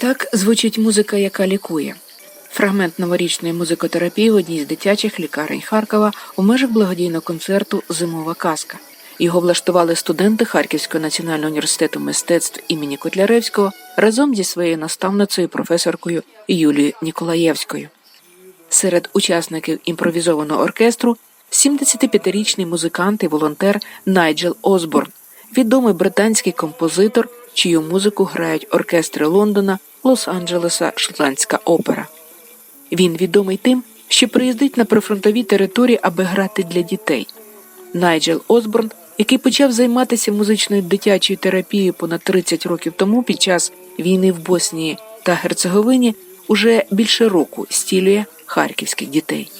Так звучить музика, яка лікує. Фрагмент новорічної музикотерапії в одній з дитячих лікарень Харкова у межах благодійного концерту Зимова казка. Його влаштували студенти Харківського національного університету мистецтв імені Котляревського разом зі своєю наставницею професоркою Юлією Ніколаєвською. Серед учасників імпровізованого оркестру 75-річний музикант і волонтер Найджел Осборн, відомий британський композитор, чию музику грають оркестри Лондона, Лос-Анджелеса, Шотландська опера. Він відомий тим, що приїздить на прифронтові території, аби грати для дітей. Найджел Осборн, який почав займатися музичною дитячою терапією понад 30 років тому під час війни в Боснії та Герцеговині, уже більше року стілює харківських дітей.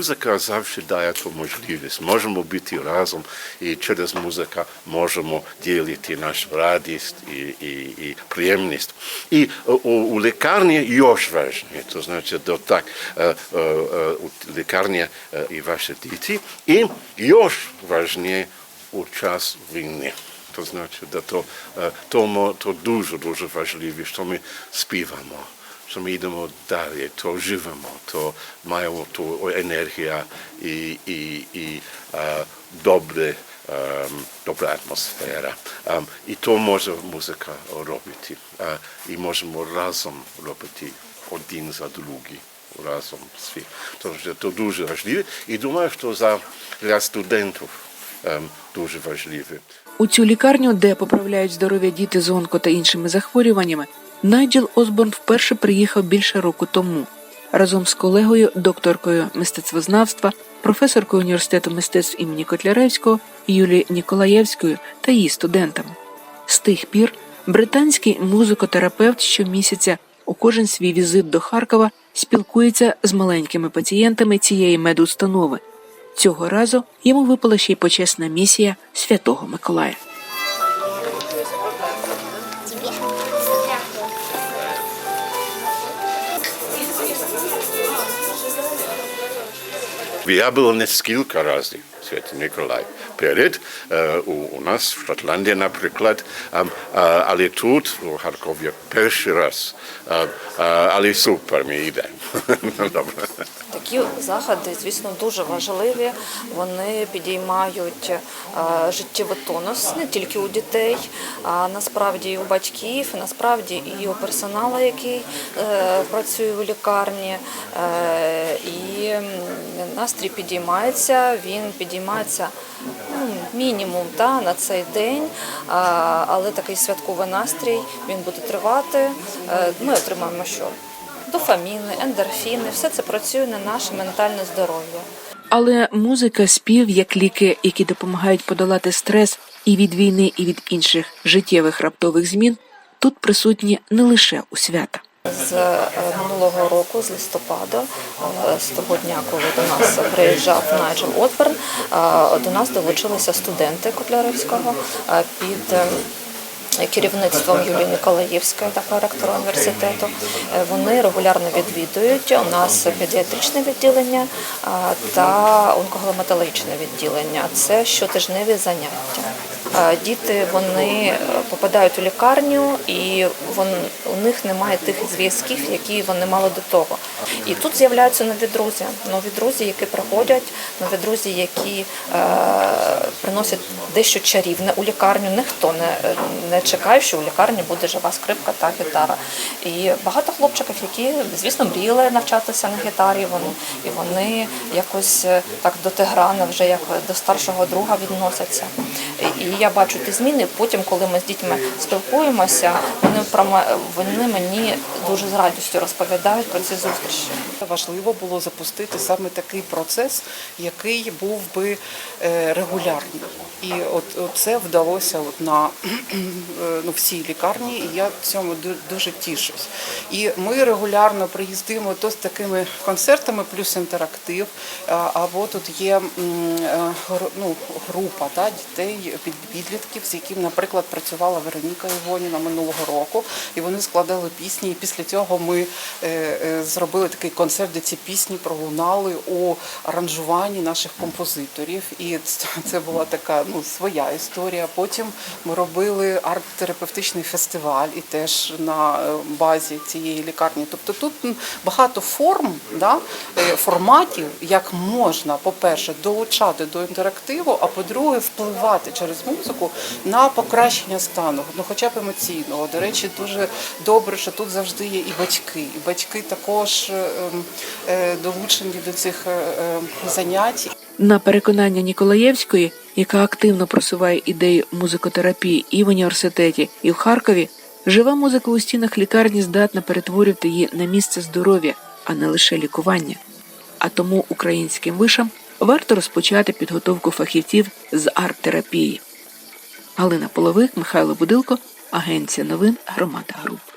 Музика завжди дає ту можливість. Можемо бути разом і через музику можемо ділити нашу радість і, і, і приємність. І у, у лікарні još важніше, то значить, до так е, е, е, у лікарні е, і ваші діти, і još важніше у час війни. То значить, да то, е, тому то дуже дуже важливо, що ми йдемо далі, то живемо, то маємо ту енергію і, і, і е, добре, е, добра атмосфера. Е, і то може музика робити. Е, і можемо разом робити один за другий. Разом всі. Тож це дуже важливо. І думаю, що за для студентів е, дуже важливо. У цю лікарню, де поправляють здоров'я діти з онко та іншими захворюваннями, Найджел Осборн вперше приїхав більше року тому разом з колегою, докторкою мистецтвознавства, професоркою університету мистецтв імені Котляревського Юлією Ніколаєвською та її студентами. З тих пір британський музикотерапевт щомісяця у кожен свій візит до Харкова спілкується з маленькими пацієнтами цієї медустанови. Цього разу йому випала ще й почесна місія Святого Миколая. Я был несколько раз Е, у, у нас в Шотландії, наприклад, а, а, але тут, у Харкові, перший раз. А, а, але супер, ми йдемо. Добре. Такі заходи, звісно, дуже важливі. Вони підіймають е, життєвий тонус не тільки у дітей, а насправді і у батьків, і насправді і у персоналу, який е, працює у лікарні. Е, І настрій підіймається, він підіймається ну, мінімум та, на цей день, але такий святковий настрій він буде тривати. Е, Ми отримаємо що? дофаміни, ендорфіни, все це працює на наше ментальне здоров'я. Але музика, спів як ліки, які допомагають подолати стрес і від війни, і від інших життєвих раптових змін, тут присутні не лише у свята. З е, минулого року, з листопада, е, з того дня, коли до нас приїжджав Найджел Отберн, е, до нас долучилися студенти Котляревського під керівництвом Юлії Ніколаївської, такого ректора університету. Вони регулярно відвідують. У нас педіатричне відділення та онкогломатологічне відділення. Це щотижневі заняття. Е, Діти вони е, попадають у лікарню, і вон, у них немає тих зв'язків, які вони мали до того. І тут з'являються нові друзі, нові друзі, які приходять, нові друзі, які е, приносять дещо чарівне у лікарню. Ніхто не, не чекає, що у лікарні буде жива скрипка та гітара. І багато хлопчиків, які, звісно, мріяли навчатися на гітарі, вони, і вони якось е, так до Тиграна вже як до старшого друга відносяться. І я бачу ті зміни. Потім, коли ми з дітьми спілкуємося, вони про вони мені дуже з радістю розповідають про ці зустрічі. Важливо було запустити саме такий процес, який був би е, регулярним. І от, це вдалося от на е, ну, всій лікарні, і я цьому ду- дуже тішусь. І ми регулярно приїздимо то з такими концертами, плюс інтерактив. Або тут є е, ну, група та, дітей, під- підлітків, з яким, наприклад, працювала Вероніка Івоніна минулого року, і вони складали пісні. І після цього ми зробили такий концерт, де ці пісні пролунали у аранжуванні наших композиторів. І це- це була така ну, своя історія. Потім ми робили арт-терапевтичний фестиваль і теж на е, базі цієї лікарні. Тобто тут багато форм, да, е, форматів, як можна, по-перше, долучати до інтерактиву, а по-друге, впливати через музику на покращення стану, ну хоча б емоційного. До речі, дуже добре, що тут завжди є і батьки. І батьки також е, ем, долучені до цих занять. На переконання Ніколаєвської, яка активно просуває ідеї музикотерапії і в університеті, і в Харкові, жива музика у стінах лікарні здатна перетворювати її на місце здоров'я, а не лише лікування. А тому українським вишам варто розпочати підготовку фахівців з арт-терапії. Галина Половик, Михайло Будилко, Агенція новин Громада Груп.